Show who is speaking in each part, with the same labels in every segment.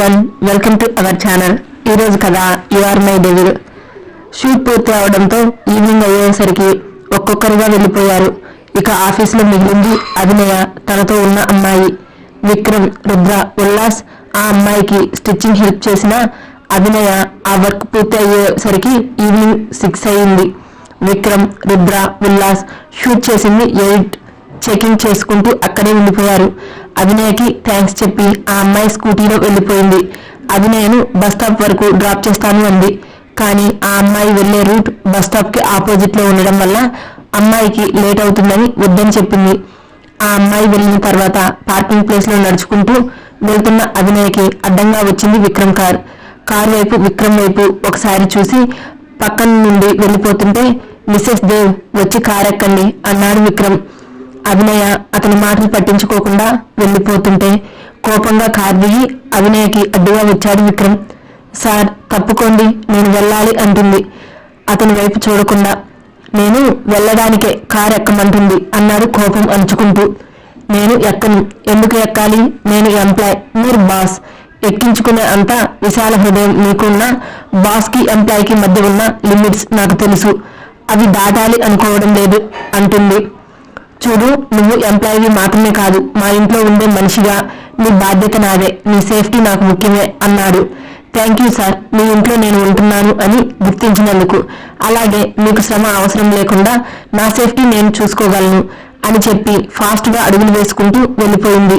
Speaker 1: One welcome to our channel ఈరోజు కథ are my devil shoot పూర్తి అవడంతో ఈవినింగ్ అయ్యేసరికి ఒక్కొక్కరుగా వెళ్ళిపోయారు. ఇక ఆఫీస్లో మిగిలింది అభినయ తనతో ఉన్న అమ్మాయి. విక్రమ్ రుద్ర ఉల్లాస్ ఆ అమ్మాయికి స్టిచ్చింగ్ హెల్ప్ చేసిన అభినయ ఆ వర్క్ పూర్తి అయ్యేసరికి ఈవినింగ్ సిక్స్ అయింది విక్రమ్ రుద్ర ఉల్లాస్ షూట్ చేసింది ఎయిట్. చెకింగ్ చేసుకుంటూ అక్కడే ఉండిపోయారు. అభినయకి థ్యాంక్స్ చెప్పి ఆ అమ్మాయి స్కూటీలో వెళ్ళిపోయింది. అభినయను బస్ స్టాప్ వరకు డ్రాప్ చేస్తాను అంది. కానీ ఆ అమ్మాయి వెళ్ళే రూట్ బస్ స్టాప్కి ఆపోజిట్లో ఉండడం వల్ల అమ్మాయికి లేట్ అవుతుందని వద్దని చెప్పింది. ఆ అమ్మాయి వెళ్ళిన తర్వాత పార్కింగ్ ప్లేస్లో నడుచుకుంటూ వెళ్తున్న అభినయకి అడ్డంగా వచ్చింది విక్రమ్ కార్. కార్ వైపు విక్రమ్ వైపు ఒకసారి చూసి పక్కన నుండి వెళ్ళిపోతుంటే మిస్సెస్ దేవ్ వచ్చి కారెక్కండి అన్నాడు విక్రమ్. అభినయ అతని మాటలు పట్టించుకోకుండా వెళ్ళిపోతుంటే కోపంగా కార్ దిగి అభినయకి అడ్డుగా వచ్చాడు విక్రమ్. సార్ తప్పుకోండి నేను వెళ్ళాలి అంటుంది. అతని వైపు చూడకుండా నేను వెళ్ళడానికే కార్ ఎక్కమంటుంది అన్నాడు కోపం అంచుకుంటూ నేను ఎక్కను ఎందుకు ఎక్కాలి? నేను ఎంప్లాయ్ మీరు బాస్. ఎక్కించుకునే అంత విశాల హృదయం నీకున్న బాస్కి ఎంప్లాయ్కి మధ్య ఉన్న లిమిట్స్ నాకు తెలుసు. అవి దాటాలి అనుకోవడం లేదు అంటుంది. చూడు నువ్వు ఎంప్లాయీవి మాత్రమే కాదు మా ఇంట్లో ఉండే మనిషిగా నీ బాధ్యత నాదే నీ సేఫ్టీ నాకు ముఖ్యమే అన్నాడు. థ్యాంక్ యూ సార్ మీ ఇంట్లో నేను ఉంటున్నాను అని గుర్తించినందుకు. అలాగే మీకు శ్రమ అవసరం లేకుండా నా సేఫ్టీ నేను చూసుకోగలను అని చెప్పి ఫాస్ట్గా అడుగులు వేసుకుంటూ వెళ్ళిపోయింది.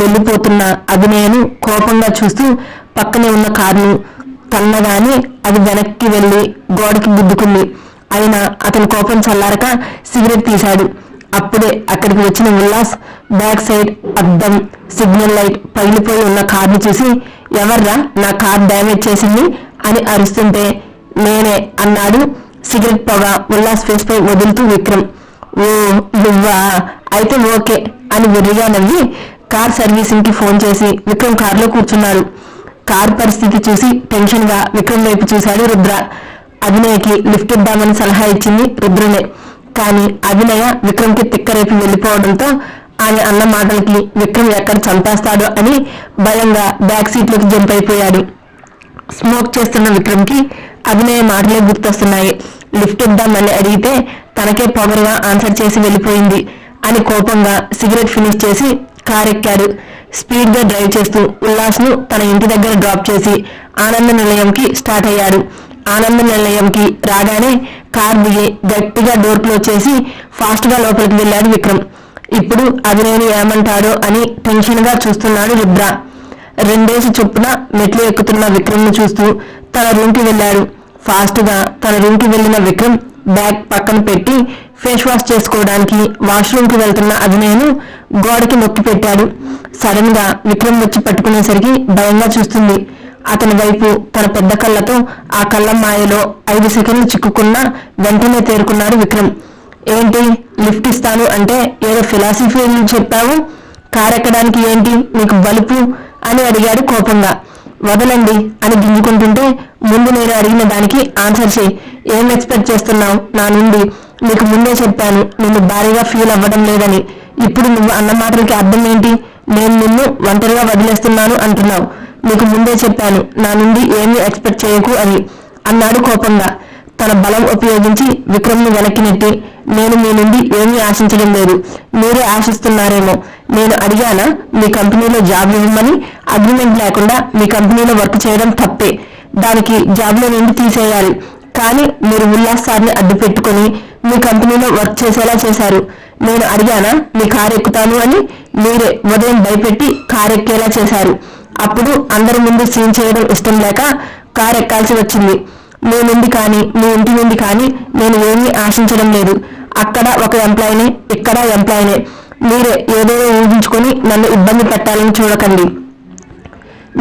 Speaker 1: వెళ్ళిపోతున్న అభినయను కోపంగా చూస్తూ పక్కనే ఉన్న కారును తన్నగానే అది వెనక్కి వెళ్ళి గోడకి గుద్దుకుంది. అయినా అతని కోపం చల్లారక సిగరెట్ తీశాడు. అప్పుడే అక్కడికి వచ్చిన ఉల్లాస్ బ్యాక్ సైడ్ అద్దం సిగ్నల్ లైట్ పగిలిపోయి ఉన్న కార్ని చూసి ఎవర్రా నా కార్ డ్యామేజ్ చేసింది అని అరుస్తుంటే నేనే అన్నాడు సిగరెట్ పొగ ఉల్లాస్ ఫేస్ పై వదులుతూ విక్రమ్. ఓ నువ్వా? అయితే ఓకే అని వెర్రిగా నవ్వి కార్ సర్వీసింగ్కి ఫోన్ చేసి విక్రమ్ కారులో కూర్చున్నారు కార్ పరిస్థితి చూసి టెన్షన్గా విక్రమ్ వైపు చూశాడు రుద్ర. అభినయకి లిఫ్ట్ ఇద్దామని సలహా ఇచ్చింది రుద్రనే. కానీ అభినయ విక్రమ్కి తిక్కరేపి వెళ్ళిపోవడంతో ఆమె అన్న మాటలకి విక్రమ్ ఎక్కడ చంపేస్తాడో అని భయంగా బ్యాక్ సీట్లోకి జంప్ అయిపోయాడు. స్మోక్ చేస్తున్న విక్రమ్కి అభినయ మాటలే గుర్తొస్తున్నాయి. లిఫ్ట్ ఇద్దామని అడిగితే తనకే పొగరుగా ఆన్సర్ చేసి వెళ్ళిపోయింది అని కోపంగా సిగరెట్ ఫినిష్ చేసి కార్ ఎక్కాడు. స్పీడ్గా డ్రైవ్ చేస్తూ ఉల్లాస్ను తన ఇంటి దగ్గర డ్రాప్ చేసి ఆనంద నిలయంకి స్టార్ట్ అయ్యాడు. ఆనంద నిలయంకి రాగానే కార్ దిగి గట్టిగా డోర్ క్లోజ్ చేసి ఫాస్ట్గా లోపలికి వెళ్ళాడు విక్రమ్. ఇప్పుడు అభినయని ఏమంటాడో అని టెన్షన్గా చూస్తున్నాడు రుద్ర. రెండేసి చొప్పున మెట్లు ఎక్కుతున్న విక్రమ్ను చూస్తూ తన రూమ్కి వెళ్ళాడు. ఫాస్ట్గా తన రూమ్కి వెళ్ళిన వెళ్ళిన విక్రమ్ బ్యాగ్ పక్కన పెట్టి ఫేస్ వాష్ చేసుకోవడానికి వాష్రూమ్కి వెళ్తున్న అభినయను గోడకి నొక్కి పెట్టాడు. సడన్గా విక్రమ్ వచ్చి పట్టుకునేసరికి భయంగా చూస్తుంది. అతని వైపు తన పెద్ద కళ్ళతో ఆ కళ్ళ మాయలో ఐదు సెకండ్లు చిక్కుకున్నా వెంటనే తేరుకున్నాడు విక్రమ్. ఏంటి లిఫ్ట్ ఇస్తాను అంటే ఏదో ఫిలాసఫీ చెప్పావు? కారు ఎక్కడానికి ఏంటి? నీకు బలుపు? అని అడిగాడు కోపంగా. వదలండి అని గింజుకుంటుంటే ముందు నేను అడిగిన దానికి ఆన్సర్ చేయి ఏం ఎక్స్పెక్ట్ చేస్తున్నావు నా నుండి? నీకు ముందే చెప్పాను నిన్ను భారీగా ఫీల్ అవ్వడం లేదని. ఇప్పుడు నువ్వు అన్న మాటలకి అర్థం ఏంటి? నేను నిన్ను ఒంటరిగా వదిలేస్తున్నాను అంటున్నావు. నీకు ముందే చెప్పాను నా నుండి ఏమీ ఎక్స్పెక్ట్ చేయకు అని అన్నాడు కోపంగా. తన బలం ఉపయోగించి విక్రమ్ను వెనక్కి నెట్టి నేను మీ నుండి ఏమీ ఆశించడం లేదు మీరే ఆశిస్తున్నారేమో. నేను అడిగానా మీ కంపెనీలో జాబ్ ఇవ్వమని? అగ్రిమెంట్ లేకుండా మీ కంపెనీలో వర్క్ చేయడం తప్పే. దానికి జాబ్లో నుండి తీసేయాలి. కానీ మీరు ఉల్లాస్ సార్ని అడ్డు పెట్టుకొని మీ కంపెనీలో వర్క్ చేసేలా చేశారు. నేను అడిగానా మీ కారు ఎక్కుతాను అని? మీరే ఉదయం భయపెట్టి కారు ఎక్కేలా చేశారు. అప్పుడు అందరి ముందు సీన్ చేయడం ఇష్టం లేక కారు ఎక్కాల్సి వచ్చింది. మీ నుండి కానీ మీ ఇంటి నుండి కానీ నేను ఏమీ ఆశించడం లేదు. అక్కడ ఒక ఎంప్లాయీనే ఇక్కడ ఎంప్లాయీనే మీరే ఏదేదో ఊహించుకొని నన్ను ఇబ్బంది పెట్టాలని చూడకండి.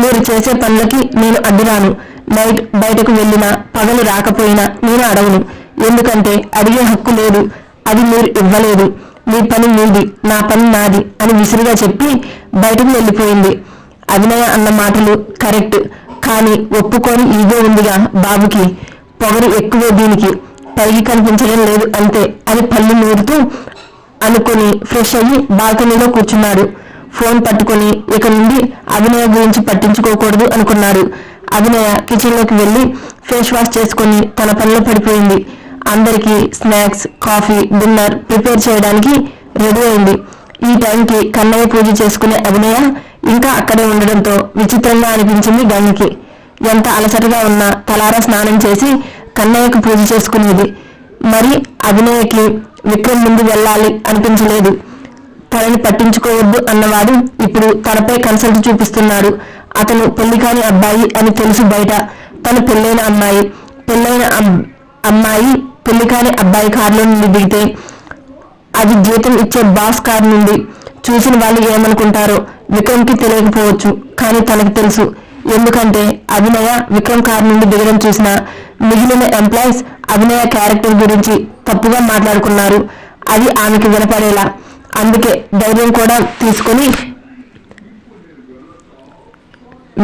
Speaker 1: మీరు చేసే పనులకి నేను అడ్డురాను. నైట్ బయటకు వెళ్ళినా పగలు రాకపోయినా నేను అడగను. ఎందుకంటే అడిగే హక్కు లేదు. అది మీరు ఇవ్వలేదు. మీ పని మీది నా పని నాది అని విసురుగా చెప్పి బయటకు వెళ్ళిపోయింది. అభినయ అన్న మాటలు కరెక్ట్ కానీ ఒప్పుకొని ఈగో ఉందిగా బాబుకి. పొగరు ఎక్కువే దీనికి పైకి కనిపించడం లేదు అంతే అని పళ్ళు నూరుతూ అనుకొని ఫ్రెష్ అయ్యి బాల్కనీలో కూర్చున్నాడు. ఫోన్ పట్టుకొని ఇక నుండి అభినయ గురించి పట్టించుకోకూడదు అనుకున్నాడు. అభినయ కిచెన్లోకి ఫేస్ వాష్ చేసుకొని తన పనిలో పడిపోయింది. అందరికీ స్నాక్స్ కాఫీ డిన్నర్ ప్రిపేర్ చేయడానికి రెడీ అయింది. ఈ టైంకి కన్నయ్య పూజ చేసుకునే అభినయ ఇంకా అక్కడే ఉండడంతో విచిత్రంగా అనిపించింది గంగకి ఎంత అలసటగా ఉన్నా తలారా స్నానం చేసి కన్నయ్యకు పూజ చేసుకునేది. మరి అభినయకి విక్రమ్ ముందు వెళ్ళాలి అనిపించలేదు. తనని పట్టించుకోవద్దు అన్నవాడు ఇప్పుడు తనపై కన్సల్ట్ చూపిస్తున్నాడు. అతను పెళ్ళి కాని అబ్బాయి అని తెలుసు బయట. తను పెళ్ళైన అమ్మాయి. పెళ్ళైన అమ్మాయి పెళ్ళి కాని అబ్బాయి కారులో నుండి దిగితే అది జీతం ఇచ్చే బాస్ కార్ నుండి. చూసిన వాళ్ళు ఏమనుకుంటారో విక్రమ్కి తెలియకపోవచ్చు కానీ తనకు తెలుసు. ఎందుకంటే అభినయ విక్రమ్ కార్ నుండి దిగడం చూసిన మిగిలిన ఎంప్లాయీస్ అభినయ క్యారెక్టర్ గురించి తప్పుగా మాట్లాడుకున్నారు. అది ఆమెకి వినపడేలా. అందుకే ధైర్యం కూడా తీసుకొని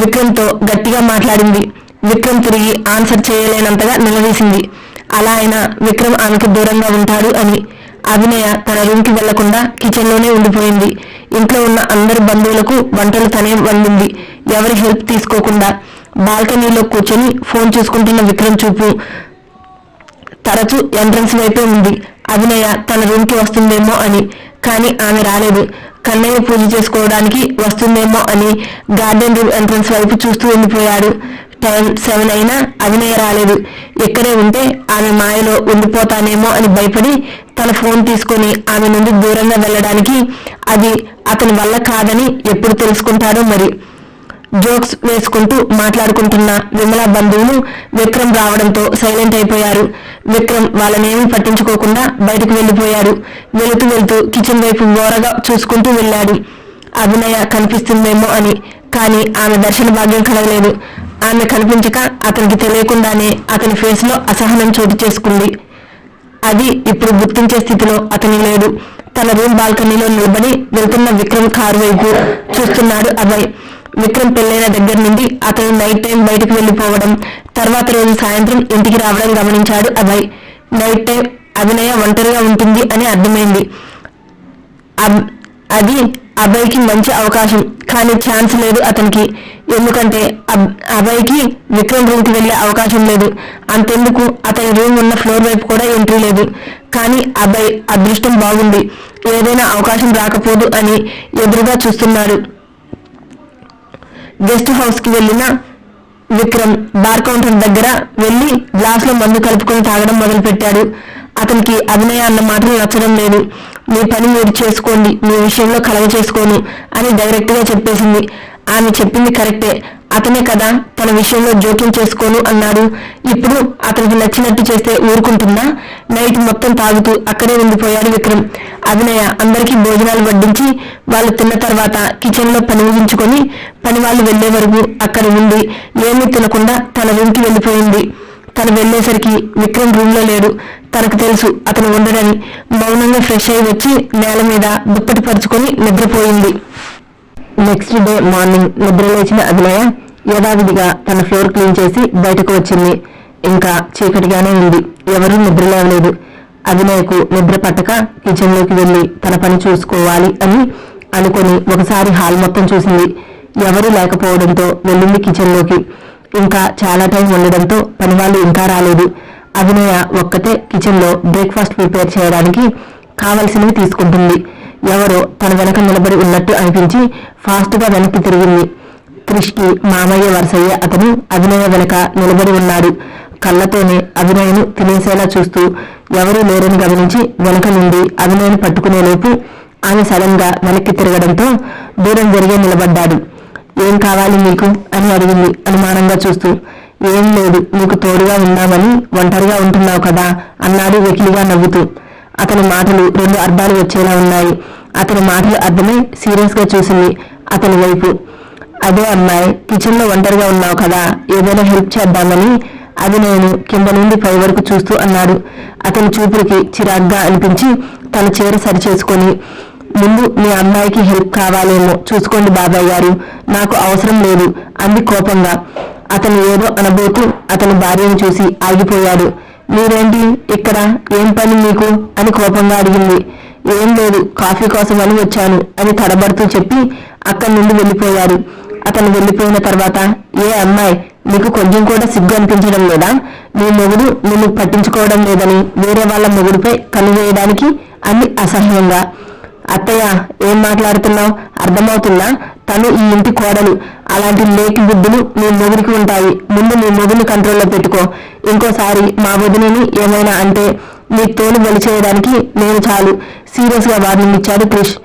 Speaker 1: విక్రమ్తో గట్టిగా మాట్లాడింది. విక్రమ్ తిరిగి ఆన్సర్ చేయలేనంతగా నిలదీసింది. అలా అయినా విక్రమ్ ఆమెకు దూరంగా ఉంటాడు అని అభినయ తన రూమ్కి వెళ్ళకుండా కిచెన్లోనే ఉండిపోయింది. ఇంట్లో ఉన్న అందరి బంధువులకు వంటలు తనే వండింది. ఎవరి హెల్ప్ తీసుకోకుండా బాల్కనీలో కూర్చొని ఫోన్ చూసుకుంటున్న విక్రమ్ చూపు. తరచూ ఎంట్రన్స్ వైపే ఉంది. అభినయ తన రూమ్కి వస్తుందేమో అని. కానీ ఆమె రాలేదు. కన్నయ్య పూజ చేసుకోవడానికి వస్తుందేమో అని గార్డెన్ రూమ్ ఎంట్రన్స్ వైపు చూస్తూ ఉండిపోయాడు. టైం సెవెన్ అయినా అభినయ రాలేదు. ఇక్కడే ఉంటే ఆమె మాయలో ఉండిపోతానేమో అని భయపడి తన ఫోన్ తీసుకొని ఆమె నుండి దూరంగా వెళ్ళడానికి అది అతని వల్ల కాదని ఎప్పుడు తెలుసుకుంటాడో మరి. జోక్స్ వేసుకుంటూ మాట్లాడుకుంటున్న విమల బంధువులు విక్రమ్ రావడంతో సైలెంట్ అయిపోయారు. విక్రమ్ వాళ్ళనేమీ పట్టించుకోకుండా బయటకు వెళ్ళిపోయారు వెళుతూ వెళుతూ కిచెన్ వైపు ఘోరగా చూసుకుంటూ వెళ్ళాడు. అభినయ కనిపిస్తుందేమో అని కానీ ఆమె దర్శన భాగ్యం కలగలేదు. ఆమె కనిపించక అతనికి తెలియకుండానే అతని ఫేస్లో అసహనం చోటు చేసుకుంది. అది ఇప్పుడు గుర్తించే స్థితిలో అతని లేడు తన రూమ్ బాల్కనీలో నిలబడి వెళ్తున్న విక్రమ్ కారు వైపు చూస్తున్నాడు అభయ్. విక్రమ్ పెళ్ళైన దగ్గర నుండి అతను నైట్ టైం బయటకు వెళ్ళిపోవడం తర్వాత రోజు సాయంత్రం ఇంటికి రావడం గమనించాడు అభయ్. నైట్ టైం అభినయ ఒంటరిగా ఉంటుంది అని అర్థమైంది. అబ్- అది అబ్బాయికి మంచి అవకాశం కానీ ఛాన్స్ లేదు అతనికి. ఎందుకంటే అబ్- అబ్బాయికి విక్రమ్ రూమ్కి వెళ్ళే అవకాశం లేదు. అంతెందుకు అతని రూమ్ ఉన్న ఫ్లోర్ వైపు కూడా ఎంట్రీ లేదు. కానీ అబ్బాయి అదృష్టం బాగుంది. ఏదైనా అవకాశం రాకపోదు అని ఎదురుగా చూస్తున్నాడు. గెస్ట్ హౌస్కి వెళ్ళిన విక్రమ్ బార్ కౌంటర్ దగ్గర వెళ్ళి గ్లాస్లో మందు కలుపుకొని తాగడం మొదలు పెట్టాడు అతనికి అభినయ అన్న మాటలు నచ్చడం లేదు. మీ పని మీరు చేసుకోండి మీ విషయంలో కలగ చేసుకోను అని డైరెక్ట్గా చెప్పేసింది. ఆమె చెప్పింది కరెక్టే. అతనే కదా తన విషయంలో జోక్యం చేసుకోను అన్నాడు. ఇప్పుడు అతనికి నచ్చినట్టు చేస్తే ఊరుకుంటుందా? నైట్ మొత్తం తాగుతూ అక్కడే ఉండిపోయాడు విక్రమ్. అభినయ అందరికీ భోజనాలు వడ్డించి వాళ్ళు తిన్న తర్వాత కిచెన్లో పని ముగించుకొని పని వాళ్ళు వెళ్ళే వరకు అక్కడ ఉండి ఏమీ తినకుండా తన రూమ్కి వెళ్ళిపోయింది. తను వెళ్ళేసరికి విక్రమ్ రూమ్లో లేడు. తనకు తెలుసు అతను ఉండడని మౌనంగా ఫ్రెష్ అయి వచ్చి నేల మీద దుప్పటి పరుచుకొని నిద్రపోయింది. నెక్స్ట్ డే మార్నింగ్ నిద్ర లేచిన అభినయ యథావిధిగా తన ఫ్లోర్ క్లీన్ చేసి బయటకు వచ్చింది. ఇంకా చీకటిగానే ఉంది. ఎవరూ నిద్ర లేవలేదు. అభినయకు నిద్ర పట్టక కిచెన్లోకి వెళ్ళి తన పని చూసుకోవాలి అని అనుకొని ఒకసారి హాల్ మొత్తం చూసింది. ఎవరూ లేకపోవడంతో వెళ్ళింది కిచెన్లోకి. ఇంకా చాలా టైం ఉండడంతో పని వాళ్ళు ఇంకా రాలేదు. అభినయ ఒక్కతే కిచెన్లో బ్రేక్ఫాస్ట్ ప్రిపేర్ చేయడానికి కావలసినవి తీసుకుంటుంది. ఎవరో తన వెనక నిలబడి ఉన్నట్టు అనిపించి ఫాస్ట్గా వెనక్కి తిరిగింది. క్రిష్కి మామయ్య వరసయ్య అతను అభినయ వెనక నిలబడి ఉన్నాడు. కళ్ళతోనే అభినయను తినేసేలా చూస్తూ ఎవరూ లేరని గమనించి వెనక నుండి అభినయను పట్టుకునేలోపు ఆమె సడన్గా వెనక్కి తిరగడంతో దూరం జరిగే నిలబడ్డాడు. ఏం కావాలి మీకు అని అడిగింది అనుమానంగా చూస్తూ. ఏం లేదు నీకు తోడుగా ఉన్నామని ఒంటరిగా ఉంటున్నావు కదా అన్నాడు వెకిలిగా నవ్వుతూ. అతని మాటలు రెండు అర్థాలు వచ్చేలా ఉన్నాయి. అతని మాటలు అర్థమై సీరియస్గా చూసింది అతని వైపు. అదే అమ్మాయి కిచెన్లో ఒంటరిగా ఉన్నావు కదా ఏదైనా హెల్ప్ చేద్దామని అది నేను కింద నుండి పై వరకు చూస్తూ అన్నాడు. అతని చూపులకి చిరాగ్గా అనిపించి తన చీర సరిచేసుకొని ముందు మీ అమ్మాయికి హెల్ప్ కావాలేమో చూసుకోండి బాబాయ్ గారు నాకు అవసరం లేదు అంది కోపంగా. అతను ఏదో అనబోతూ అతని భార్యను చూసి ఆగిపోయాడు. మీరేంటి? ఇక్కడ ఏం పని మీకు? అని కోపంగా అడిగింది. ఏం లేదు కాఫీ కోసం అని వచ్చాను అని తడబడుతూ చెప్పి అక్కడి నుండి వెళ్ళిపోయారు అతను వెళ్ళిపోయిన తర్వాత ఏ అమ్మాయి నీకు కొంచెం కూడా సిగ్గు అనిపించడం లేదా? నీ మొగుడు నిన్ను పట్టించుకోవడం లేదని వేరే వాళ్ళ మొగుడిపై కనువేయడానికి అని అసహ్యంగా అత్తయ్య ఏం మాట్లాడుతున్నావు? అర్థమవుతుందా? తను ఈ ఇంటి కోడలు. అలాంటి లేకి బుద్ధులు నీ మొగుడికి ఉంటాయి. ముందు నీ మొగుడిని కంట్రోల్లో పెట్టుకో. ఇంకోసారి మా వదిలిని ఏమైనా అంటే నీ తోలు చేయడానికి నేను చాలు. సీరియస్గా వార్నింగ్ ఇచ్చాడు క్రిష్.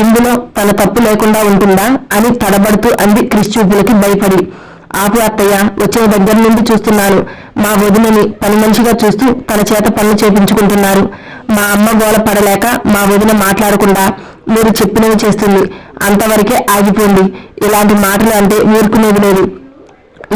Speaker 1: ఇందులో తన తప్పు లేకుండా ఉంటుందా అని తడబడుతూ అంది క్రిష్ చూపులకి భయపడి. ఆపు అత్తయ్య వచ్చిన దగ్గర నుండి చూస్తున్నాను మా వదినని పని మనిషిగా చూస్తూ తన చేత పనులు చేపించుకుంటున్నారు. మా అమ్మ గోల పడలేక మా వదిన మాట్లాడకుండా మీరు చెప్పినవి చేస్తుంది. అంతవరకే ఆగిపోండి. ఇలాంటి మాటలు అంటే ఊరుకునేది లేదు.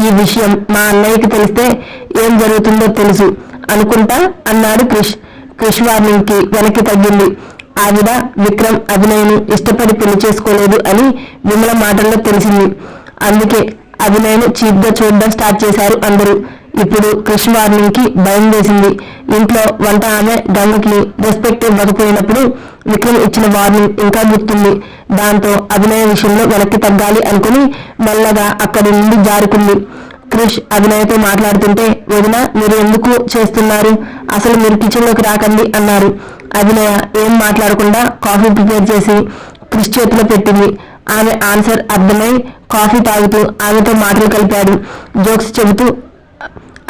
Speaker 1: ఈ విషయం మా అన్నయ్యకి తెలిస్తే ఏం జరుగుతుందో తెలుసు అనుకుంటా అన్నాడు క్రిష్. క్రిష్ వార్నింగ్కి వెనక్కి తగ్గింది. ఆవిడ విక్రమ్ అభినయను ఇష్టపడి పెళ్ళి చేసుకోలేదు అని విమల మాటల్లో తెలిసింది. అందుకే అభినయ్ను చీప్గా చూడడం స్టార్ట్ చేశారు అందరూ. ఇప్పుడు క్రిష్ వార్నింగ్కి భయం వేసింది. ఇంట్లో వంట ఆమె గంగకి రెస్పెక్ట్ ఇవ్వకపోయినప్పుడు విక్రమ్ ఇచ్చిన వార్నింగ్ ఇంకా గుర్తుంది. దాంతో అభినయ విషయంలో వెనక్కి తగ్గాలి అనుకుని మెల్లగా అక్కడి నుండి జారుకుంది. క్రిష్ అభినయతో మాట్లాడుతుంటే వదిన మీరు ఎందుకు చేస్తున్నారు? అసలు మీరు కిచెన్లోకి రాకండి అన్నారు. అభినయ ఏం మాట్లాడకుండా కాఫీ ప్రిపేర్ చేసి క్రిష్ చేతిలో పెట్టింది. ఆమె ఆన్సర్ అర్థమై కాఫీ తాగుతూ ఆమెతో మాటలు కలిపాడు. జోక్స్ చెబుతూ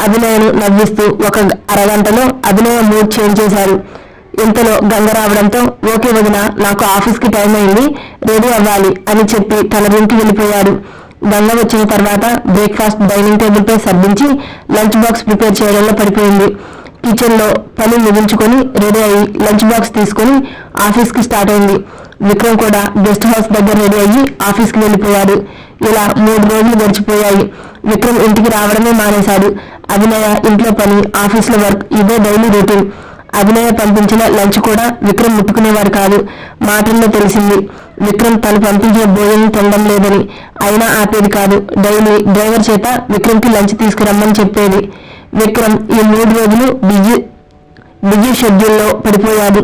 Speaker 1: అభినయను నవ్విస్తూ ఒక అరగంటలో అభినయ మూడ్ చేంజ్ చేశారు. ఇంతలో గంగ రావడంతో ఓకే వదిన నాకు ఆఫీస్కి టైం అయింది రెడీ అవ్వాలి అని చెప్పి తన రూమ్కి వెళ్ళిపోయాడు. గంగ వచ్చిన తర్వాత బ్రేక్ఫాస్ట్ డైనింగ్ టేబుల్పై సర్దించి లంచ్ బాక్స్ ప్రిపేర్ చేయడంలో పడిపోయింది. కిచెన్లో పని ముగించుకొని రెడీ అయ్యి లంచ్ బాక్స్ తీసుకొని ఆఫీస్కి స్టార్ట్ అయింది. విక్రమ్ కూడా గెస్ట్ హౌస్ దగ్గర రెడీ అయ్యి ఆఫీస్కి వెళ్ళిపోయాడు. ఇలా మూడు రోజులు గడిచిపోయాయి. విక్రమ్ ఇంటికి రావడమే మానేశాడు. అభినయ ఇంట్లో పని ఆఫీస్లో వర్క్ ఇదే డైలీ రొటీన్. అభినయ పంపించిన లంచ్ కూడా విక్రమ్ ముట్టుకునేవాడు కాదు. మాటల్లో తెలిసింది విక్రమ్ తను పంపించిన భోజనం తినడం లేదని. అయినా ఆపేది కాదు. డైలీ డ్రైవర్ చేత విక్రమ్కి లంచ్ తీసుకురమ్మని చెప్పేది. విక్రమ్ ఈ మూడు రోజులు బిజీ బిజీ షెడ్యూల్లో పడిపోయాడు.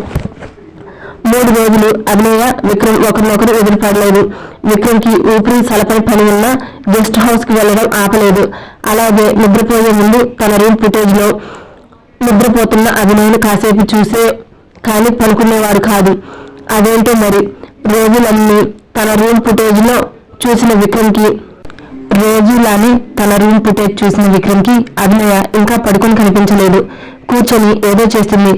Speaker 1: మూడు రోజులు అభినయ విక్రమ్ ఒకరినొకరు ఎదురుపడలేదు విక్రమ్కి ఊపిరి సలపని పని ఉన్న గెస్ట్ హౌస్కి వెళ్ళడం ఆపలేదు. అలాగే నిద్రపోయే ముందు తన రూమ్ ఫుటేజ్లో నిద్రపోతున్న అభినయను కాసేపు చూసే కానీ పనుకునేవాడు కాదు. అదేంటో మరి? రోజులన్నీ తన రూమ్ ఫుటేజ్లో చూసిన విక్రమ్కి రోజులానే తన రూమ్ ఫుటేజ్ చూసిన విక్రమ్కి అభినయ ఇంకా పడుకొని కనిపించలేదు. కూర్చొని ఏదో చేస్తుంది.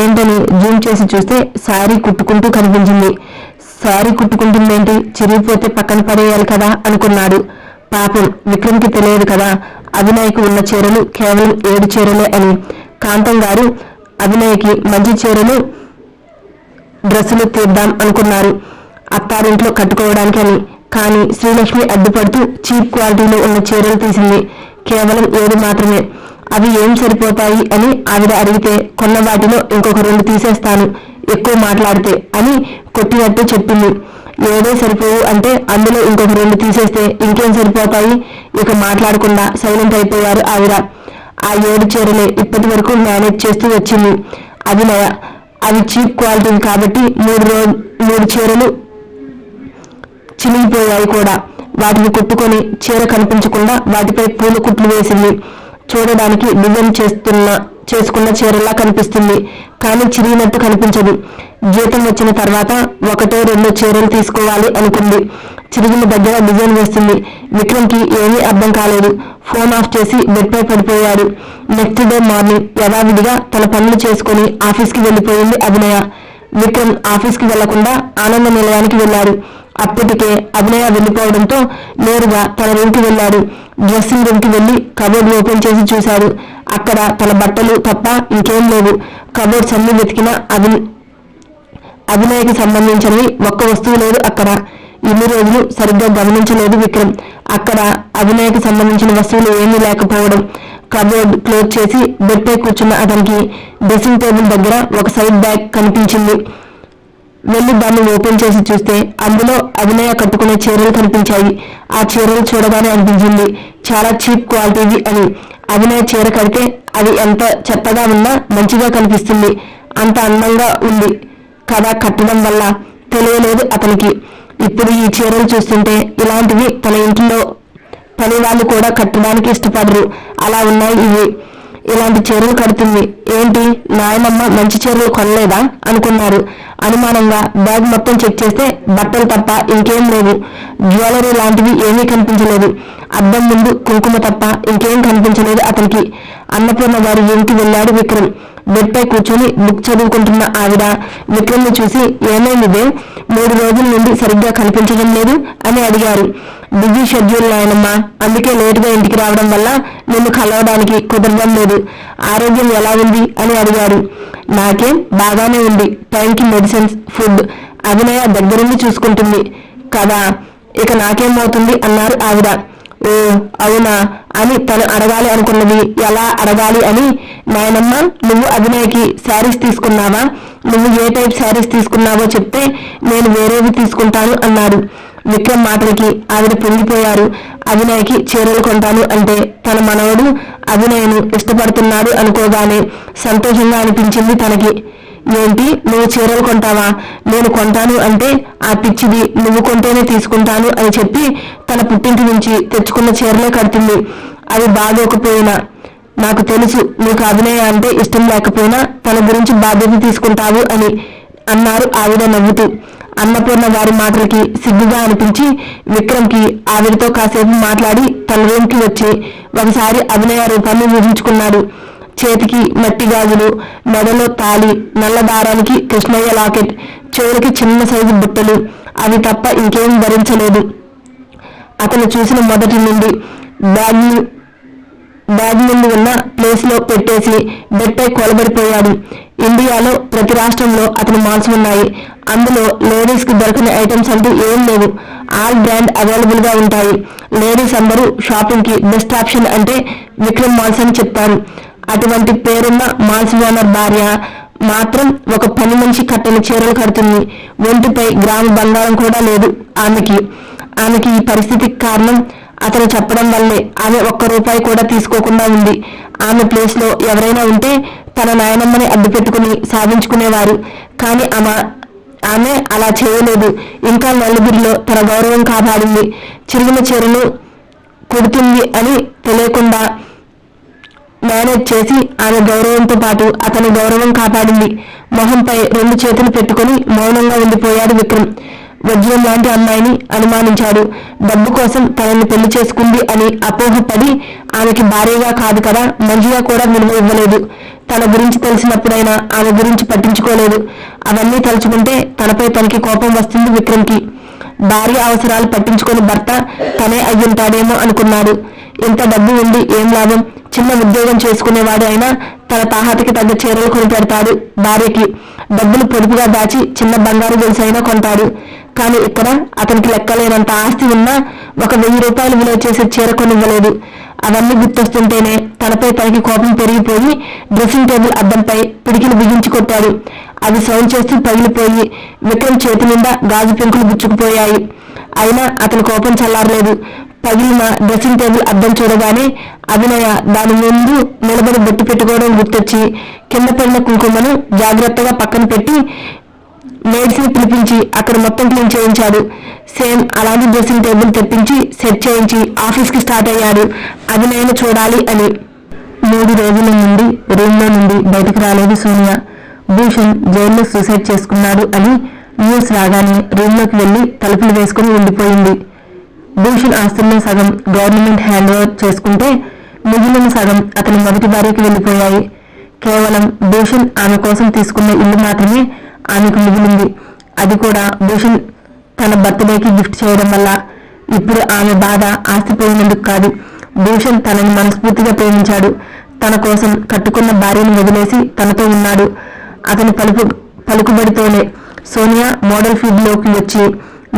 Speaker 1: ఏంటని జూమ్ చేసి చూస్తే సారీ కుట్టుకుంటూ కనిపించింది. సారీ కుట్టుకుంటుందేంటి? చిరిగిపోతే పక్కన పడేయాలి కదా అనుకున్నాడు. పాపం విక్రమ్కి తెలియదు కదా అభినయకు ఉన్న చీరలు కేవలం ఏడు చీరలే అని. కాంతం గారు అభినయకి మంచి చీరలు డ్రెస్సులు తీద్దాం అనుకున్నారు. అత్తారింట్లో కట్టుకోవడానికి అని. కానీ శ్రీలక్ష్మి అడ్డుపడుతూ చీప్ క్వాలిటీలో ఉన్న చీరలు తీసింది. కేవలం ఏడు మాత్రమే. అవి ఏం సరిపోతాయి అని ఆవిడ అడిగితే కొన్న వాటిలో ఇంకొక రెండు తీసేస్తాను. ఎక్కువ మాట్లాడితే అని కొట్టినట్టు చెప్పింది. ఏదో సరిపోవు అంటే అందులో ఇంకొక రెండు తీసేస్తే ఇంకేం సరిపోతాయి? ఇక మాట్లాడకుండా సైలెంట్ అయిపోయారు ఆవిడ. ఆ ఏడు చీరలే ఇప్పటి వరకు మేనేజ్ చేస్తూ వచ్చింది. అభినయ అవి చీప్ క్వాలిటీ కాబట్టి మూడు రోజు మూడు చీరలు చినిగిపోయాయి కూడా. వాటిని కుట్టుకొని చీర కనిపించకుండా వాటిపై పూల కుట్లు వేసింది. చూడడానికి డిజైన్ చేస్తున్న చేసుకున్న చీరలా కనిపిస్తుంది. కానీ చిరిగినట్టు కనిపించదు. జీతం వచ్చిన తర్వాత ఒకటో రెండో చీరలు తీసుకోవాలి అనుకుంది. చిరిగిన దగ్గర డిజైన్ వేస్తుంది విక్రమ్కి ఏమీ అర్థం కాలేదు. ఫోన్ ఆఫ్ చేసి బెడ్పై పడిపోయాడు. నెక్స్ట్ డే మార్నింగ్ యథావిధిగా తన పనులు చేసుకుని ఆఫీస్కి వెళ్ళిపోయింది అభినయ. విక్రమ్ ఆఫీస్కి వెళ్ళకుండా ఆనంద నిలయానికి వెళ్ళాడు అప్పటికే అభినయ వెళ్ళిపోవడంతో నేరుగా తన రూమ్కి వెళ్ళాడు. డ్రెస్సింగ్ రూమ్కి వెళ్ళి కబోర్డ్ ఓపెన్ చేసి చూశాడు. అక్కడ తన బట్టలు తప్ప ఇంకేం లేవు. కబోర్డ్స్ అన్ని వెతికిన అభి అభినయకి సంబంధించినవి ఒక్క వస్తువు లేదు అక్కడ. ఇన్ని రోజులు సరిగ్గా గమనించలేదు విక్రమ్. అక్కడ అభినయకి సంబంధించిన వస్తువులు ఏమీ లేకపోవడం. కబోర్డ్ క్లోజ్ చేసి బెడ్ పై కూర్చున్న అతనికి డ్రెస్సింగ్ టేబుల్ దగ్గర ఒక సైడ్ బ్యాగ్ కనిపించింది. వెళ్ళి దాన్ని ఓపెన్ చేసి చూస్తే అందులో అభినయ కట్టుకునే చీరలు కనిపించాయి. ఆ చీరలు చూడగానే అనిపించింది చాలా చీప్ క్వాలిటీవి అని. అభినయ చీర కడితే అది ఎంత చెత్తగా ఉన్నా మంచిగా కనిపిస్తుంది అంత అందంగా ఉంది కదా కట్టడం వల్ల తెలియలేదు అతనికి. ఇప్పుడు ఈ చీరలు చూస్తుంటే ఇలాంటివి తన ఇంట్లో పని వాళ్ళు కూడా కట్టడానికి ఇష్టపడరు. అలా ఉన్నాయి ఇవి. ఇలాంటి చీరలు కడుతుంది. ఏంటి? నాయనమ్మ మంచి చీరలు కొనలేదా? అనుకున్నారు. అనుమానంగా బ్యాగ్ మొత్తం చెక్ చేస్తే బట్టలు తప్ప ఇంకేం లేవు జ్యువెలరీ లాంటివి ఏమీ కనిపించలేదు. అద్దం ముందు కుంకుమ తప్ప ఇంకేం కనిపించలేదు అతనికి. అన్నపూర్ణ గారి ఇంటికి వెళ్ళాడు విక్రమ్. బెడ్ పై కూర్చొని బుక్ చదువుకుంటున్న ఆవిడ విక్రమ్ చూసి ఏమైందిదే మూడు రోజుల నుండి సరిగ్గా కనిపించడం లేదు అని అడిగారు. బిజీ షెడ్యూల్ నాయనమ్మా అందుకే లేటుగా ఇంటికి రావడం వల్ల నిన్ను కలవడానికి కుదరడం లేదు. ఆరోగ్యం ఎలా ఉంది అని అడిగారు. నాకేం బాగానే ఉంది. టైంకి మెడిసిన్స్ ఫుడ్. అభినయ దగ్గరుండి చూసుకుంటుంది. కదా ఇక నాకేమవుతుంది అన్నారు ఆవిడ. ఓ అవునా అని తను అడగాలి అనుకున్నది. ఎలా అడగాలి అని? నాయనమ్మ నువ్వు అభినయకి శారీస్ తీసుకున్నావా? నువ్వు ఏ టైప్ శారీస్ తీసుకున్నావో చెప్తే నేను వేరేవి తీసుకుంటాను అన్నాడు. విక్రమ్ మాటలకి ఆవిడ పొంగిపోయారు. అభినయకి చీరలు కొంటాను అంటే తన మనవడు అభినయను ఇష్టపడుతున్నాడు అనుకోగానే సంతోషంగా అనిపించింది తనకి. ఏంటి? నువ్వు చీరలు కొంటావా? నేను కొంటాను అంటే ఆ పిచ్చిది నువ్వు కొంటేనే తీసుకుంటాను అని చెప్పి తన పుట్టింటి నుంచి తెచ్చుకున్న చీరలే కడుతుంది. అది బాగోకపోయినా. నాకు తెలుసు నీకు అభినయ అంటే ఇష్టం లేకపోయినా తన గురించి బాధ్యత తీసుకుంటావు అని అన్నారు ఆవిడ నవ్వుతూ. అన్నపూర్ణ వారి మాటలకి సిగ్గుగా అనిపించి విక్రమ్కి ఆవిడతో కాసేపు మాట్లాడి తన రూమ్కి వచ్చి ఒకసారి అభినయ రూపాన్ని ఊహించుకున్నాడు. చేతికి మట్టి గాజులు మెడలో తాళి నల్ల దారానికి కృష్ణయ్య లాకెట్ చెవులకి చిన్న సైజు బుట్టలు అవి తప్ప ఇంకేం ధరించలేదు. అతను చూసిన మొదటి నుండి బ్యాగ్ బ్యాగ్ నుండి ఉన్న ప్లేస్లో పెట్టేసి బెడ్పై కొలబడిపోయాడు. ఇండియాలో ప్రతి రాష్ట్రంలో అతని మాల్స్ ఉన్నాయి. అందులో లేడీస్కి దొరకని ఐటమ్స్ అంటూ ఏం లేవు. ఆల్ బ్రాండ్ అవైలబుల్గా ఉంటాయి. లేడీస్ అందరూ షాపింగ్కి బెస్ట్ ఆప్షన్ అంటే విక్రమ్ మాల్స్ అని చెప్తారు. అటువంటి పేరున్న మాల్స్ ఓనర్ భార్య మాత్రం ఒక పని మనిషి కట్టని చీరలు కడుతుంది. ఒంటిపై గ్రామ బంగారం కూడా లేదు ఆమెకి. ఆమెకి ఈ పరిస్థితికి కారణం అతను చెప్పడం వల్లే ఆమె ఒక్క రూపాయి కూడా తీసుకోకుండా ఉంది. ఆమె ప్లేస్లో ఎవరైనా ఉంటే తన నాయనమ్మని అడ్డు పెట్టుకుని సాధించుకునేవారు. కానీ ఆమె ఆమె అలా చేయలేదు. ఇంకా నలుగురిలో తన గౌరవం కాపాడింది. చిరిగిన చీరను కుడుతుంది అని తెలియకుండా మేనేజ్ చేసి ఆమె గౌరవంతో పాటు అతని గౌరవం కాపాడింది. మొహంపై రెండు చేతులు పెట్టుకుని మౌనంగా ఉండిపోయాడు విక్రమ్. వజ్రం లాంటి అమ్మాయిని అనుమానించాడు. డబ్బు కోసం తనని పెళ్ళి చేసుకుంది అని అపోహపడి ఆమెకి భార్యగా కాదు కదా మంచిగా కూడా విలువ ఇవ్వలేదు. తన గురించి తెలిసినప్పుడైనా ఆమె గురించి పట్టించుకోలేదు. అవన్నీ తలుచుకుంటే తనపై తనకి కోపం వస్తుంది విక్రమ్కి. భార్య అవసరాలు పట్టించుకొని భర్త తనే అయ్యుంటాడేమో అనుకున్నాడు. ఇంత డబ్బు ఉండి ఏం లాభం? చిన్న ఉద్యోగం చేసుకునేవాడు అయినా తన తాహతకి తగ్గ చీరలు కొని పెడతాడు భార్యకి. డబ్బులు పొదుపుగా దాచి చిన్న బంగారు గొలుసైనా కొంటాడు. కానీ ఇక్కడ అతనికి లెక్కలేనంత ఆస్తి ఉన్నా ఒక వెయ్యి రూపాయలు విలువ చేసే చీర కొనివ్వలేదు. అవన్నీ గుర్తొస్తుంటేనే తనపై తనకి కోపం పెరిగిపోయి డ్రెస్సింగ్ టేబుల్ అద్దంపై పిడికిలు బిగించి కొట్టాడు. అవి సౌండ్ చేస్తూ పగిలిపోయి విక్రమ్ చేతి నిండా గాజు పెంకులు గుచ్చుకుపోయాయి. అయినా అతని కోపం చల్లారలేదు. పగిలిన డ్రెస్సింగ్ టేబుల్ అద్దం చూడగానే అభినయ దాని ముందు నిలబడి బొట్టు పెట్టుకోవడం గుర్తొచ్చి కింద పడిన కుంకుమను జాగ్రత్తగా పక్కన పెట్టి మేడ్స్ని పిలిపించి అక్కడ మొత్తం క్లీన్ చేయించాడు. సేమ్ అలాంటి డ్రెస్సింగ్ టేబుల్ తెప్పించి సెట్ చేయించి ఆఫీస్కి స్టార్ట్ అయ్యాడు. అభినయను చూడాలి అని. మూడు రోజుల నుండి రూమ్లో నుండి బయటకు రాలేదు సోనియా. భూషణ్ జైల్లో సూసైడ్ చేసుకున్నాడు అని న్యూస్ రాగానే రూమ్లోకి వెళ్ళి వెళ్ళి తలుపులు వేసుకుని ఉండిపోయింది. భూషణ్ ఆస్తుల్లో సగం గవర్నమెంట్ హ్యాండ్ ఓవర్ చేసుకుంటే మిగిలిన సగం అతని మొదటి భార్యకి వెళ్ళిపోయాయి కేవలం భూషణ్ ఆమె కోసం తీసుకున్న ఇల్లు మాత్రమే ఆమెకు మిగిలింది. అది కూడా భూషణ్ తన బర్త్డేకి గిఫ్ట్ చేయడం వల్ల. ఇప్పుడు ఆమె బాధ ఆస్తి పోయినందుకు కాదు. భూషణ్ తనని మనస్ఫూర్తిగా ప్రేమించాడు. తన కోసం కట్టుకున్న భార్యను వదిలేసి తనతో ఉన్నాడు. అతని పలుకు పలుకుబడితోనే సోనియా మోడల్ ఫీల్డ్లోకి వచ్చి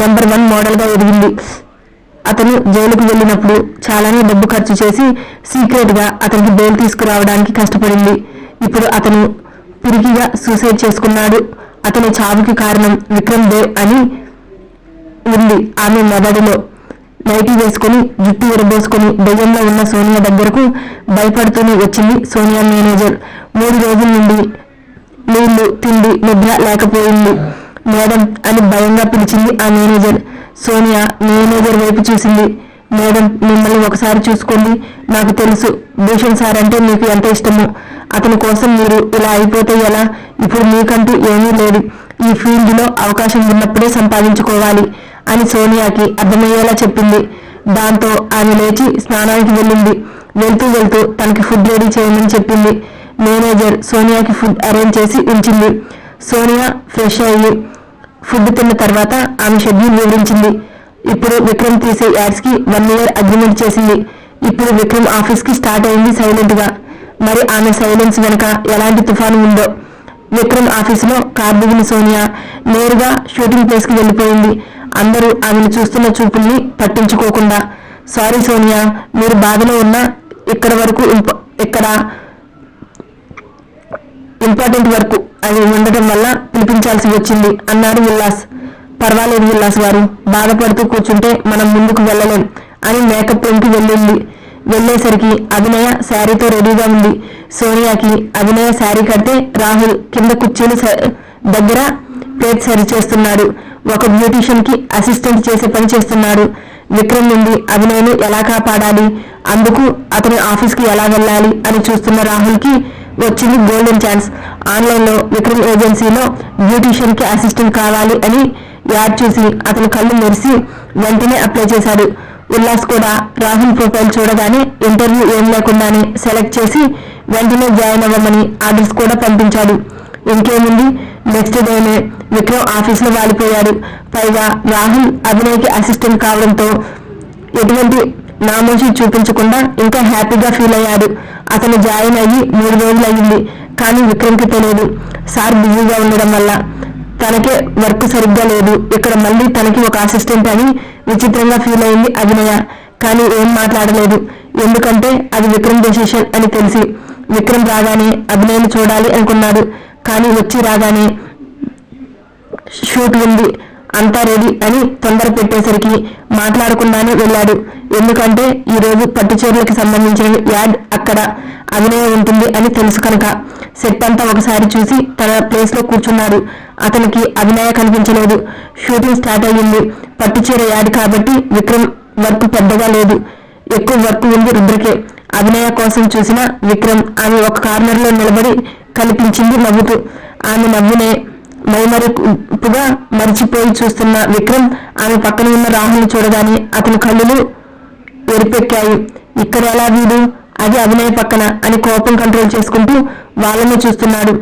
Speaker 1: నెంబర్ వన్ మోడల్గా ఎదిగింది. అతను జైలుకు వెళ్ళినప్పుడు చాలానే డబ్బు ఖర్చు చేసి సీక్రెట్గా అతనికి బెయిల్ తీసుకురావడానికి కష్టపడింది. ఇప్పుడు అతను పిరికిగా సూసైడ్ చేసుకున్నాడు. అతని చావుకి కారణం విక్రమ్ దేవ్ అని ఉంది ఆమె మెదడులో. నైటీ వేసుకుని జుట్టు విరబోసుకుని దయ్యంలో ఉన్న సోనియా దగ్గరకు భయపడుతూనే వచ్చింది సోనియా మేనేజర్. మూడు రోజుల నుండి నీళ్ళు తిండి నిద్ర లేకపోయింది. మేడం అని భయంగా పిలిచింది ఆ మేనేజర్. సోనియా మేనేజర్ వైపు చూసింది. మేడం మిమ్మల్ని ఒకసారి చూసుకోండి. నాకు తెలుసు భూషణ్ సార్ అంటే మీకు ఎంత ఇష్టమో. అతని కోసం మీరు ఇలా అయిపోతే ఎలా? ఇప్పుడు మీకంటూ ఏమీ లేదు. ఈ ఫీల్డ్లో అవకాశం ఉన్నప్పుడే సంపాదించుకోవాలి అని సోనియాకి అర్థమయ్యేలా చెప్పింది. దాంతో ఆమె లేచి స్నానానికి వెళ్ళింది. వెళ్తూ వెళ్తూ తనకి ఫుడ్ రెడీ చేయమని చెప్పింది. మేనేజర్ సోనియాకి ఫుడ్ అరేంజ్ చేసి ఉంచింది. సోనియా ఫ్రెష్ అయ్యి ఫుడ్ తిన్న తర్వాత ఆమె షెడ్యూల్ వివరించింది. ఇప్పుడు విక్రమ్ తీసే యాడ్స్కి వన్ ఇయర్ అగ్రిమెంట్ చేసింది. ఇప్పుడు విక్రమ్ ఆఫీస్కి స్టార్ట్ అయింది సైలెంట్గా మరి ఆమె సైలెన్స్ వెనుక ఎలాంటి తుఫాను ఉందో? విక్రమ్ ఆఫీసులో కార్ దిగిన సోనియా నేరుగా షూటింగ్ ప్లేస్కి వెళ్ళిపోయింది. అందరూ ఆమెను చూస్తున్న చూపుల్ని పట్టించుకోకుండా సారీ సోనియా మీరు బాధలో ఉన్న ఇక్కడ వరకు ఇక్కడ ఇంపార్టెంట్ వర్క్ అది ఉండటం వల్ల పిలిపించాల్సి వచ్చింది అన్నాడు ఉల్లాస్. పర్వాలేదు ఉల్లాస్ గారు బాధపడుతూ కూర్చుంటే మనం ముందుకు వెళ్ళలేం అని మేకప్ రూమ్కి వెళ్ళింది. వెళ్ళేసరికి అభినయ శారీతో రెడీగా ఉంది. సోనియాకి అభినయ శారీ కడితే రాహుల్ కింద కుర్చీలు దగ్గర ప్లేట్ సరి చేస్తున్నాడు ఒక బ్యూటిషియన్కి అసిస్టెంట్ చేసే పని చేస్తున్నాడు. విక్రమ్ నుండి అభినయను ఎలా కాపాడాలి? అందుకు అతని ఆఫీస్కి ఎలా వెళ్ళాలి? అని చూస్తున్న రాహుల్కి వచ్చింది గోల్డెన్ ఛాన్స్ ఆన్లైన్లో విక్రమ్ ఏజెన్సీలో బ్యూటీషియన్కి అసిస్టెంట్ కావాలి అని యాడ్ చూసి అతని కళ్ళు మెరిసి వెంటనే అప్లై చేశాడు. ఉల్లాస్ కూడా రాహుల్ ప్రొఫైల్ చూడగానే ఇంటర్వ్యూ ఏం లేకుండానే సెలెక్ట్ చేసి వెంటనే జాయిన్ అవ్వమని ఆర్డర్స్ కూడా పంపించాడు. ఇంకేముంది? నెక్స్ట్ డేనే విక్రమ్ ఆఫీస్లో వాలిపోయాడు. పైగా రాహుల్ అభినయ్కి అసిస్టెంట్ కావడంతో ఎటువంటి నామోషి చూపించకుండా ఇంకా హ్యాపీగా ఫీల్ అయ్యాడు. అతను జాయిన్ అయ్యి మూడు రోజులు అయ్యింది కానీ విక్రమ్కి తెలియదు సార్ బిజీగా ఉండడం వల్ల తనకే వర్క్ సరిగ్గా లేదు. ఇక్కడ మళ్ళీ తనకి ఒక అసిస్టెంట్ అని విచిత్రంగా ఫీల్ అయింది అభినయ కానీ ఏం మాట్లాడలేదు. ఎందుకంటే అది విక్రమ్ డెసిషన్ అని తెలిసి. విక్రమ్ రాగానే అభినయని చూడాలి అనుకున్నాడు కానీ వచ్చి రాగానే షూట్ ఉంది. అంతా రెడీ అని తొందర పెట్టేసరికి మాట్లాడకుండానే వెళ్ళాడు. ఎందుకంటే ఈరోజు పట్టుచీరలకు పట్టు చీరలకు సంబంధించిన యాడ్ అక్కడ అభినయం ఉంటుంది అని తెలుసు కనుక. సెట్ అంతా ఒకసారి చూసి తన ప్లేస్లో కూర్చున్నాడు. అతనికి అభినయ కనిపించలేదు. షూటింగ్ స్టార్ట్ అయ్యింది. పట్టు చీర యాడ్ కాబట్టి విక్రమ్ వర్క్ పెద్దగా లేదు. ఎక్కువ వర్క్ ఉంది రుద్రకే. అభినయ కోసం చూసిన విక్రమ్ ఆమె ఒక కార్నర్లో నిలబడి కనిపించింది నవ్వుతూ. ఆమె నవ్వునే మైమరుపుగా మరిచిపోయి చూస్తున్న విక్రమ్ ఆమె పక్కన ఉన్న రాహుల్ని చూడగానే అతని కళ్ళు ఎరిపెక్కాయి. ఇక్కడ ఎలా వీడు? అది అభినయ పక్కన అని కోపం కంట్రోల్ చేసుకుంటూ వాళ్ళని చూస్తున్నాడు.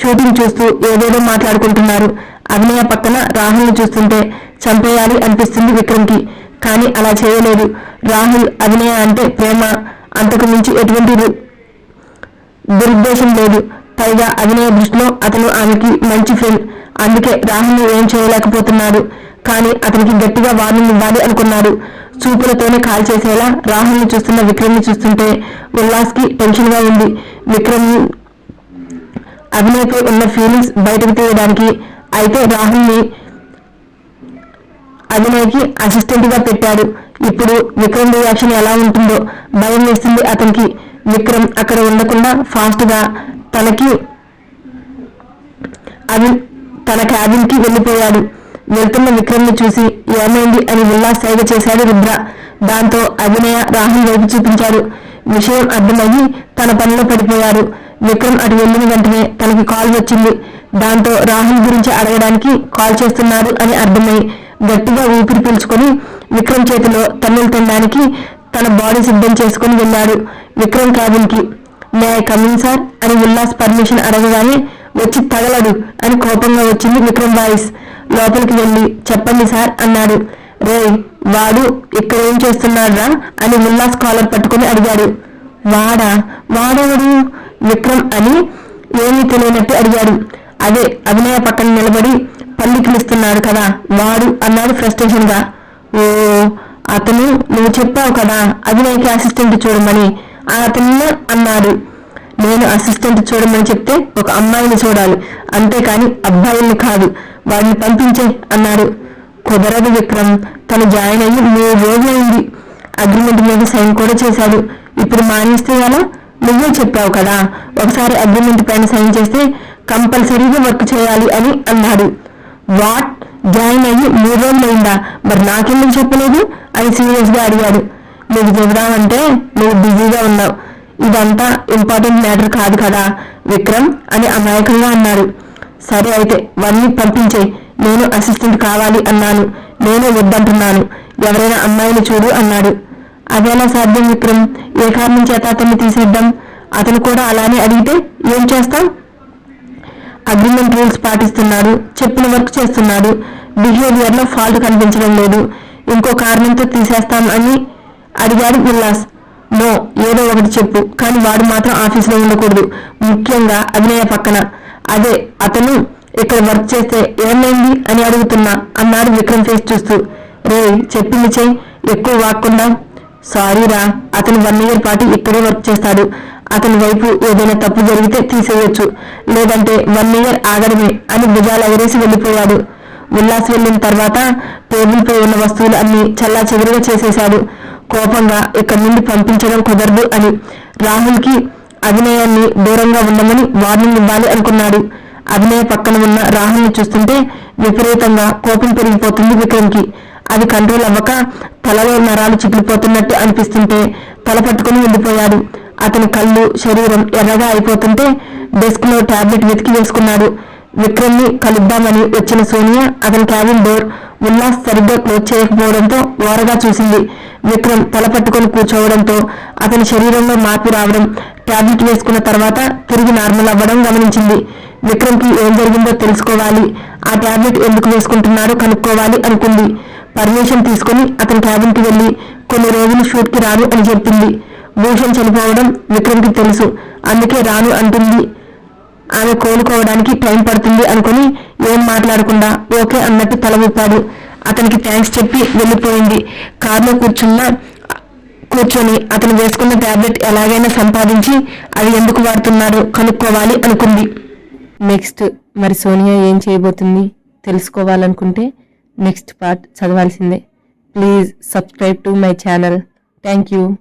Speaker 1: షూటింగ్ చూస్తూ ఏదేదో మాట్లాడుకుంటున్నారు. అభినయ పక్కన రాహుల్ని చూస్తుంటే చంపేయాలి అనిపిస్తుంది విక్రమ్కి కానీ అలా చేయలేదు. రాహుల్ అభినయ అంటే ప్రేమ. అంతకు మించి ఎటువంటి దురుద్దేశం లేదు. పైగా అభినయ దృష్టిలో అతను ఆమెకి మంచి ఫ్రెండ్ అందుకే రాహుల్ ఏం చేయలేకపోతున్నాడు. కానీ అతనికి గట్టిగా వార్నింగ్ ఇవ్వాలి అనుకున్నాడు. చూపులతోనే కాల్ చేసేలా రాహుల్ని చూస్తున్న విక్రమ్ని చూస్తుంటే ఉల్లాస్కి టెన్షన్గా ఉంది. విక్రమ్ అభినయపై ఉన్న ఫీలింగ్స్ బయటకు తీయడానికి అయితే రాహుల్ని అభినయ్కి అసిస్టెంట్గా పెట్టాడు. ఇప్పుడు విక్రమ్ రియాక్షన్ ఎలా ఉంటుందో భయం వేస్తుంది అతనికి. విక్రమ్ అక్కడ ఉండకుండా ఫాస్ట్గా తనకి అవి తన క్యాబిన్కి వెళ్ళిపోయాడు. వెళ్తున్న విక్రమ్ని చూసి ఏమైంది అని ఉల్లాస్ సైగ చేశాడు రుద్ర. దాంతో అభినయ రాహుల్ వైపు చూపించాడు. విషయం అర్థమయ్యి తన పనిలో పడిపోయారు విక్రమ్ అటు వెళ్ళిన వెంటనే తనకి కాల్ వచ్చింది. దాంతో రాహుల్ గురించి అడగడానికి కాల్ చేస్తున్నారు అని అర్థమై గట్టిగా ఊపిరి పీల్చుకొని విక్రమ్ చేతిలో తన్నులు తినడానికి తన బాడీ సిద్ధం చేసుకుని వెళ్ళాడు. విక్రమ్ క్యాబిన్కి మే ఐ కమింగ్ సార్ అని ఉల్లాస్ పర్మిషన్ అడగగానే వచ్చి తగలడు అని కోపంగా వచ్చింది విక్రమ్ వాయిస్ లోపలికి వెళ్ళి చెప్పండి సార్ అన్నాడు. రే వాడు ఇక్కడ ఏం చేస్తున్నాడ్రా అని ఉల్లాస్ కాలర్ పట్టుకుని అడిగాడు. వాడా? వాడెవడు? విక్రమ్ అని ఏమీ తెలియనట్టు అడిగాడు. అదే అభినయ పక్కన నిలబడి పల్లికిలిస్తున్నాడు కదా వాడు అన్నాడు ఫ్రస్ట్రేషన్గా. ఓ అతను నువ్వు చెప్పావు కదా అభినయకి అసిస్టెంట్ చూడమని. అతను అన్నాడు నేను అసిస్టెంట్ చూడమని చెప్తే ఒక అమ్మాయిని చూడాలి. అంతేకాని అబ్బాయిల్ని కాదు. వాడిని పంపించే అన్నారు కుదరదు విక్రమ్. తను జాయిన్ అయ్యి మూడు రోజులైంది అగ్రిమెంట్ మీద సైన్ కూడా చేశాడు. ఇప్పుడు మానేస్తే ఎలా? నువ్వే చెప్పావు కదా. ఒకసారి అగ్రిమెంట్ పైన సైన్ చేస్తే కంపల్సరీగా వర్క్ చేయాలి అని అన్నాడు. వాట్? జాయిన్ అయ్యి మూడు రోజులైందా మరి నాకెందుకు చెప్పలేదు? అని సీరియస్గా అడిగాడు. నువ్వు చెబుదామంటే నువ్వు బిజీగా ఉన్నావు. ఇదంతా ఇంపార్టెంట్ మ్యాటర్ కాదు కదా విక్రమ్ అని అమాయకంగా అన్నారు. సరే అయితే వన్ని పంపించే. నేను అసిస్టెంట్ కావాలి అన్నాను. నేను వద్దంటున్నాను. ఎవరైనా అమ్మాయిని చూడు అన్నాడు. అదేలా సాధ్యం విక్రమ్? ఏ కారణం చేత అతన్ని తీసేద్దాం? అతను కూడా అలానే అడిగితే ఏం చేస్తాం? అగ్రిమెంట్ రూల్స్ పాటిస్తున్నాడు. చెప్పిన వర్క్ చేస్తున్నాడు. బిహేవియర్లో ఫాల్ట్ కనిపించడం లేదు. ఇంకో కారణంతో తీసేస్తాం అని అడిగాడు ఉల్లాస్. నో ఏదో ఒకటి చెప్పు. కానీ వాడు మాత్రం ఆఫీసులో ఉండకూడదు. ముఖ్యంగా అభినయ పక్కన. అదే అతను ఇక్కడ వర్క్ చేస్తే ఏమైంది అని అడుగుతున్నా అన్నాడు విక్రమ్ ఫేస్ చూస్తూ. రే చెప్పింది చెయ్యి ఎక్కువ వాక్కుండా సారీరా అతను వన్ ఇయర్ పాటు ఇక్కడే వర్క్ చేస్తాడు. అతని వైపు ఏదైనా తప్పు జరిగితే తీసేయొచ్చు. లేదంటే వన్ ఇయర్ ఆగడమే అని భుజాలు ఎగరేసి వెళ్ళిపోయాడు. ఉల్లాస్ వెళ్ళిన తర్వాత టేబుల్పై ఉన్న వస్తువులు అన్ని చల్లా చెదురుగా చేసేశాడు. కోపంగా ఇక్కడి నుండి పంపించడం కుదరదు అని రాహుల్కి అభినయాన్ని దూరంగా ఉండమని వార్నింగ్ ఇవ్వాలి అనుకున్నాడు. అభినయ పక్కన ఉన్న రాహుల్ని చూస్తుంటే విపరీతంగా కోపం పెరిగిపోతుంది విక్రమ్కి. అది కంట్రోల్ అవ్వక తలలో నరాలు చిట్లిపోతున్నట్టు అనిపిస్తుంటే తల పట్టుకుని ఉండిపోయాడు. అతని కళ్ళు శరీరం ఎర్రగా అయిపోతుంటే డెస్క్లో టాబ్లెట్ వెతికి వేసుకున్నాడు. విక్రమ్ని కలుద్దామని వచ్చిన సోనియా అతని క్యాబిన్ డోర్ ఉల్లాస్ సరిగ్గా క్లోజ్ చేయకపోవడంతో ఓరగా చూసింది. విక్రమ్ తల పట్టుకొని కూర్చోవడంతో అతని శరీరంలో మార్పు రావడం టాబ్లెట్ వేసుకున్న తర్వాత తిరిగి నార్మల్ అవ్వడం గమనించింది. విక్రమ్కి ఏం జరిగిందో తెలుసుకోవాలి. ఆ టాబ్లెట్ ఎందుకు వేసుకుంటున్నారో కనుక్కోవాలి అనుకుంది. పర్మిషన్ తీసుకుని అతని క్యాబిన్కి వెళ్ళి వెళ్ళి కొన్ని రోజులు షూట్కి రాను అని చెప్పింది. భూషణ్ చనిపోవడం విక్రమ్కి తెలుసు. అందుకే రాను అంటుంది. ఆమె కోలుకోవడానికి టైం పడుతుంది అనుకుని ఏం మాట్లాడకుండా ఓకే అన్నట్టు తల ఊపాడు. అతనికి థ్యాంక్స్ చెప్పి వెళ్ళిపోయింది. కారులో కూర్చున్న కూర్చొని అతను వేసుకున్న టాబ్లెట్ ఎలాగైనా సంపాదించి అవి ఎందుకు వాడుతున్నారు కనుక్కోవాలి అనుకుంది. నెక్స్ట్ మరి సోనియా ఏం చేయబోతుంది తెలుసుకోవాలనుకుంటే next part చదవాల్సిందే. Please subscribe to my channel. Thank you.